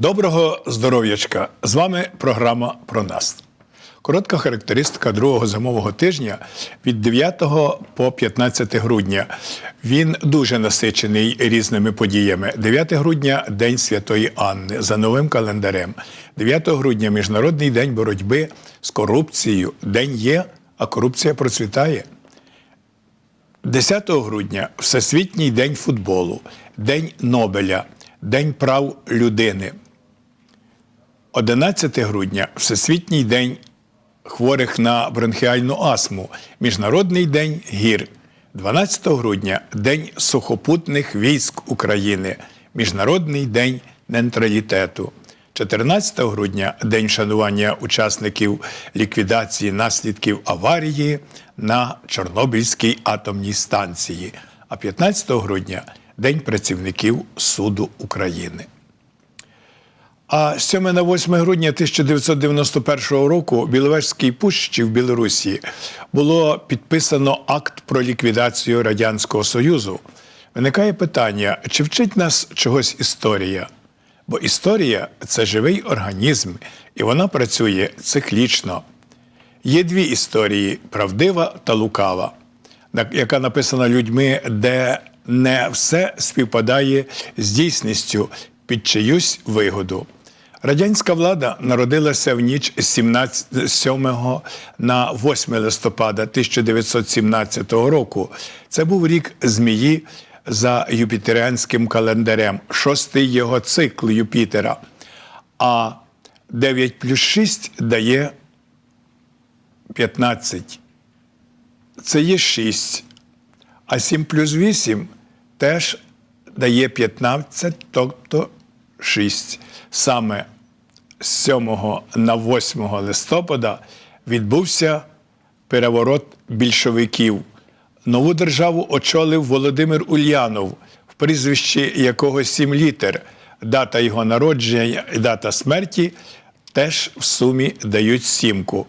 Доброго здоров'ячка! З вами програма про нас. Коротка характеристика другого зимового тижня від 9 по 15 грудня. Він дуже насичений різними подіями. 9 грудня День Святої Анни за новим календарем. 9 грудня Міжнародний день боротьби з корупцією. День є, а корупція процвітає. 10 грудня Всесвітній день футболу, День Нобеля, День прав людини. 11 грудня Всесвітній день хворих на бронхіальну астму, Міжнародний день гір. 12 грудня День сухопутних військ України, Міжнародний день нейтралітету. 14 грудня День шанування учасників ліквідації наслідків аварії на Чорнобильській атомній станції. А 15 грудня День працівників суду України. А з 7 на 8 грудня 1991 року у Біловежській пущі в Білорусі було підписано акт про ліквідацію Радянського Союзу. Виникає питання, чи вчить нас чогось історія? Бо історія це живий організм, і вона працює циклічно. Є дві історії правдива та лукава, яка написана людьми, де не все співпадає з дійсністю під чиюсь вигоду. Радянська влада народилася в ніч з 17 7 на 8 листопада 1917 року. Це був рік змії за юпітеріанським календарем, шостий його цикл Юпітера. А 9 плюс 6 дає 15. Це є 6. А 7 плюс 8 теж дає 15, тобто 6. Саме з 7 на 8 листопада відбувся переворот більшовиків. Нову державу очолив Володимир Ульянов, в прізвищі якого сім літер. Дата його народження і дата смерті теж в сумі дають сімку.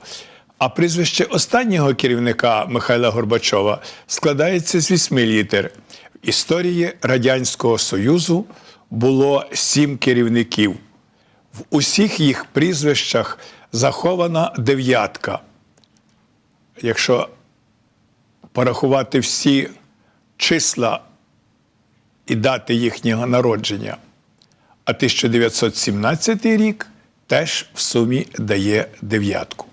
А прізвище останнього керівника Михайла Горбачова складається з вісьми літер. В історії Радянського Союзу було сім керівників. В усіх їх прізвищах захована дев'ятка. Якщо порахувати всі числа і дати їхнього народження, а 1917 рік теж в сумі дає дев'ятку.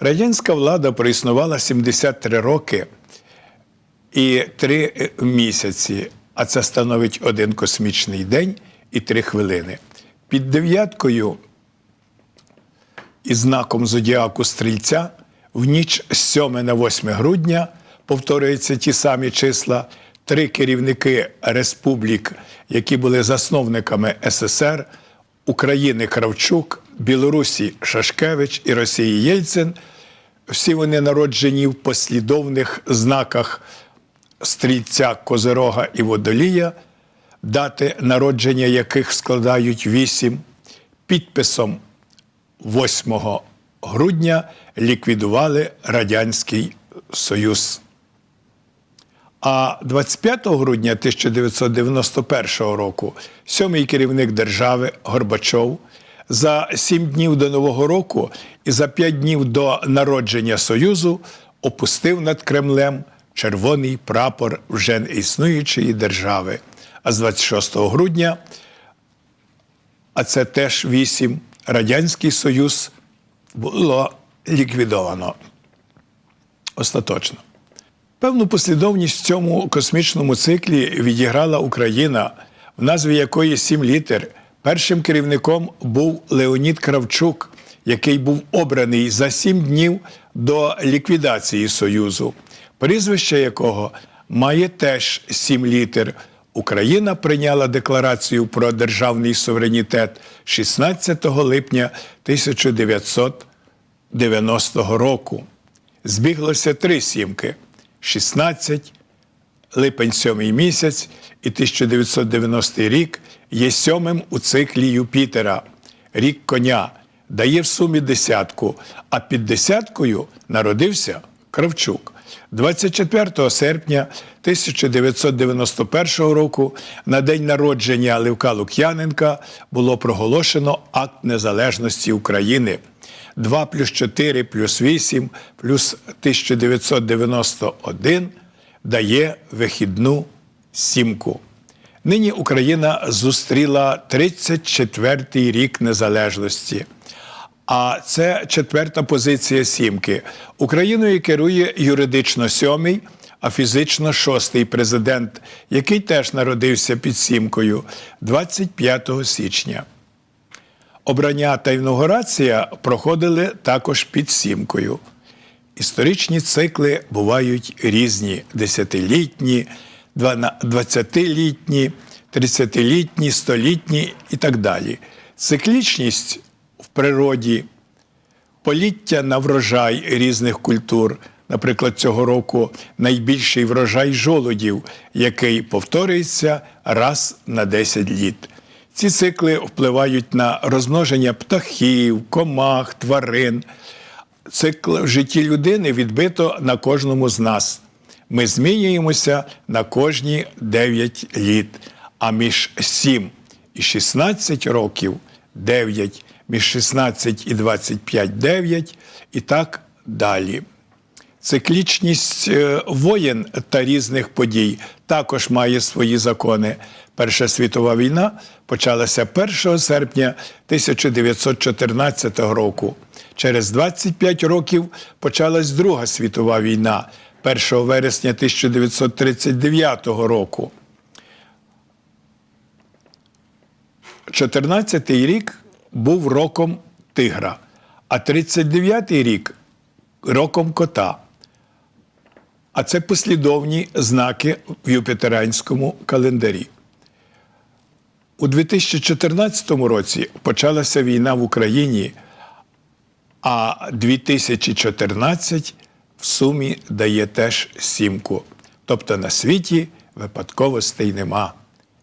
Радянська влада проіснувала 73 роки і 3 місяці, а це становить один космічний день і 3 хвилини. Під дев'яткою і знаком зодіаку стрільця в ніч з 7 на 8 грудня повторюються ті самі числа. Три керівники республік, які були засновниками СССР, України Кравчук, Білорусі Шашкевич і Росії Єльцин. Всі вони народжені в послідовних знаках стрільця Козирога і Водолія, дати народження яких складають 8, підписом 8 грудня ліквідували Радянський Союз. А 25 грудня 1991 року сьомий керівник держави Горбачов за сім днів до Нового року і за п'ять днів до народження Союзу опустив над Кремлем червоний прапор вже існуючої держави. А з 26 грудня, а це теж вісім, Радянський Союз було ліквідовано остаточно. Певну послідовність в цьому космічному циклі відіграла Україна, в назві якої сім літер. Першим керівником був Леонід Кравчук, який був обраний за сім днів до ліквідації Союзу, прізвище якого має теж сім літер. Україна прийняла декларацію про державний суверенітет 16 липня 1990 року. Збіглося три сімки: 16, липень сьомий місяць і 1990 рік є сьомим у циклі Юпітера. Рік коня дає в сумі десятку, а під десяткою народився Кравчук. 24 серпня 1991 року на день народження Левка Лук'яненка було проголошено акт незалежності України. 2 плюс 4 плюс 8 плюс 1991 дає вихідну сімку. Нині Україна зустріла 34-й рік незалежності. А це четверта позиція сімки. Україною керує юридично сьомий, а фізично шостий президент, який теж народився під сімкою 25 січня. Обрання та інаугурація проходили також під сімкою. Історичні цикли бувають різні: десятилітні, двадцятилітні, тридцятилітні, столітні і так далі. Циклічність природі, поліття на врожай різних культур. Наприклад, цього року найбільший врожай жолудів, який повторюється раз на 10 літ. Ці цикли впливають на розмноження птахів, комах, тварин. Цикл в житті людини відбито на кожному з нас. Ми змінюємося на кожні 9 літ, а між 7 і 16 років 9, між 16 і 25 9 і так далі. Циклічність е, воєн та різних подій також має свої закони. Перша світова війна почалася 1 серпня 1914 року. Через 25 років почалась Друга світова війна 1 вересня 1939 року. 14-й рік був роком тигра, а 39-й рік роком кота. А це послідовні знаки в Юпітеранському календарі. У 2014 році почалася війна в Україні, а 2014 в сумі дає теж сімку. Тобто на світі випадковостей нема.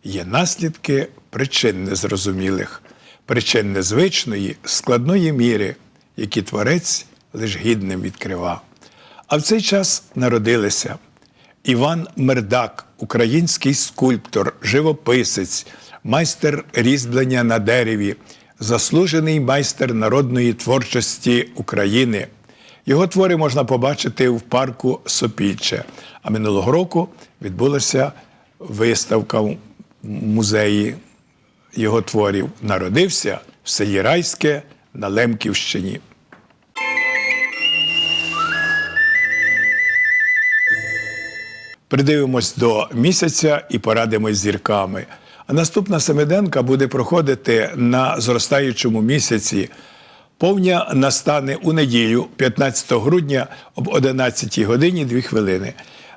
Є наслідки причин незрозумілих, причин незвичної, складної міри, які творець лиш гідним відкривав. А в цей час народилися Іван Мердак, український скульптор, живописець, майстер різьблення на дереві, заслужений майстер народної творчості України. Його твори можна побачити в парку Сопільче. А минулого року відбулася виставка в музеї його творів. Народився в селі Райське на Лемківщині. Придивимось до місяця і порадимось зірками. А наступна семиденка буде проходити на зростаючому місяці. Повня настане у неділю, 15 грудня об 11 годині 2 хвилини.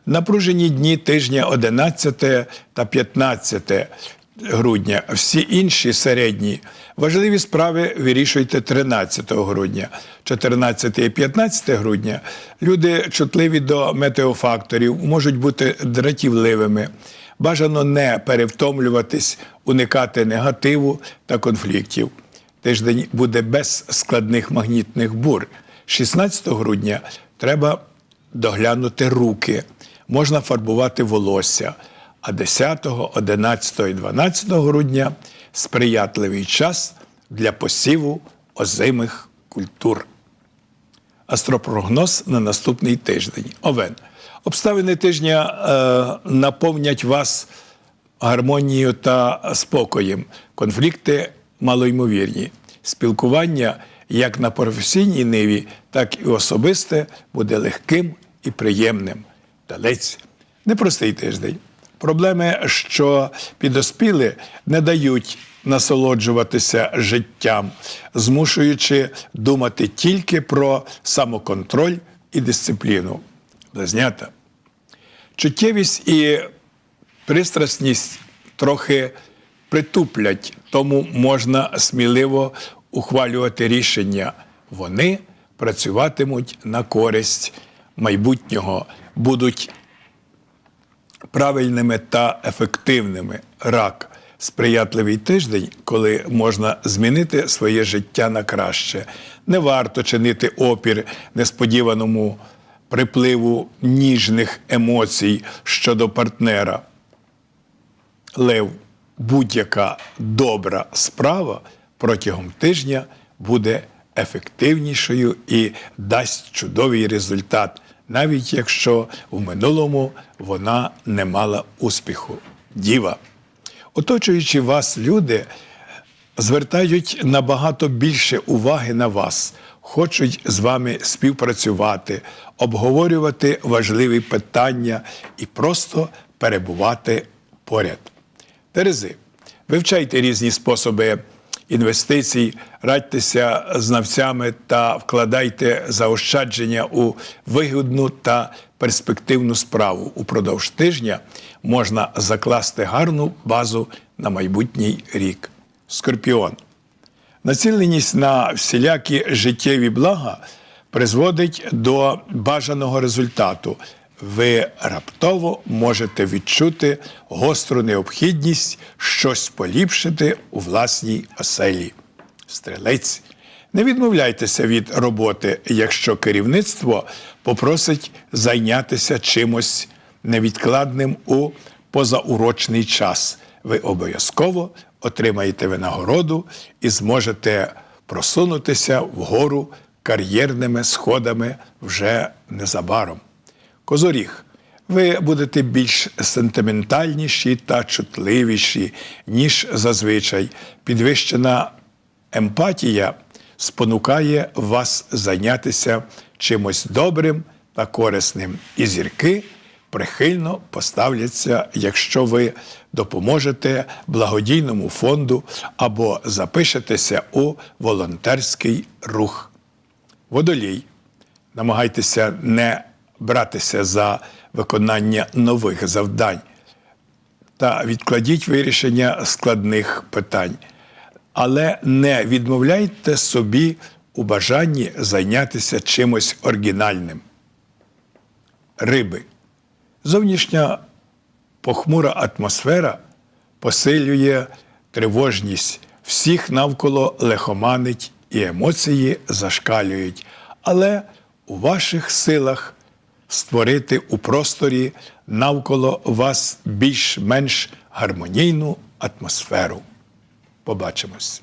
Напружені дні тижня 11 та 15 грудня. Всі інші середні важливі справи вирішуйте 13 грудня, 14 і 15 грудня. Люди чутливі до метеофакторів, можуть бути дратівливими. Бажано не перевтомлюватись, уникати негативу та конфліктів. Тиждень буде без складних магнітних бур. 16 грудня треба доглянути руки, можна фарбувати волосся. А 10, 11 і 12 грудня сприятливий час для посіву озимих культур. Астропрогноз на наступний тиждень. Овен. Обставини тижня е, наповнять вас гармонією та спокоєм. Конфлікти малоймовірні. Спілкування як на професійній ниві, так і особисте буде легким і приємним. Талець непростий тиждень. Проблеми, що підоспіли, не дають насолоджуватися життям, змушуючи думати тільки про самоконтроль і дисципліну. Близнята. Чуттєвість і пристрасність трохи притуплять, тому можна сміливо ухвалювати рішення. Вони працюватимуть на користь майбутнього, будуть правильними та ефективними. Рак сприятливий тиждень, коли можна змінити своє життя на краще. Не варто чинити опір несподіваному припливу ніжних емоцій щодо партнера. Лев, будь-яка добра справа протягом тижня буде ефективнішою і дасть чудовий результат, навіть якщо в минулому вона не мала успіху. Діва. Оточуючи вас люди звертають набагато більше уваги на вас, хочуть з вами співпрацювати, обговорювати важливі питання і просто перебувати поряд. Терези, вивчайте різні способи інвестицій, радьтеся знавцями та вкладайте заощадження у вигідну та перспективну справу. Упродовж тижня можна закласти гарну базу на майбутній рік. Скорпіон. Націленість на всілякі життєві блага призводить до бажаного результату. Ви раптово можете відчути гостру необхідність щось поліпшити у власній оселі. Стрелець. Не відмовляйтеся від роботи, якщо керівництво попросить зайнятися чимось невідкладним у позаурочний час. Ви обов'язково отримаєте винагороду і зможете просунутися вгору кар'єрними сходами вже незабаром. Козоріг. Ви будете більш сентиментальніші та чутливіші, ніж зазвичай. Підвищена емпатія спонукає вас зайнятися чимось добрим та корисним. І зірки прихильно поставляться, якщо ви допоможете благодійному фонду або запишетеся у волонтерський рух. Водолій. Намагайтеся не братися за виконання нових завдань та відкладіть вирішення складних питань. Але не відмовляйте собі у бажанні зайнятися чимось оригінальним. Риби. Зовнішня похмура атмосфера посилює тривожність, всіх навколо лихоманить і емоції зашкалюють. Але у ваших силах створити у просторі навколо вас більш-менш гармонійну атмосферу. Побачимось.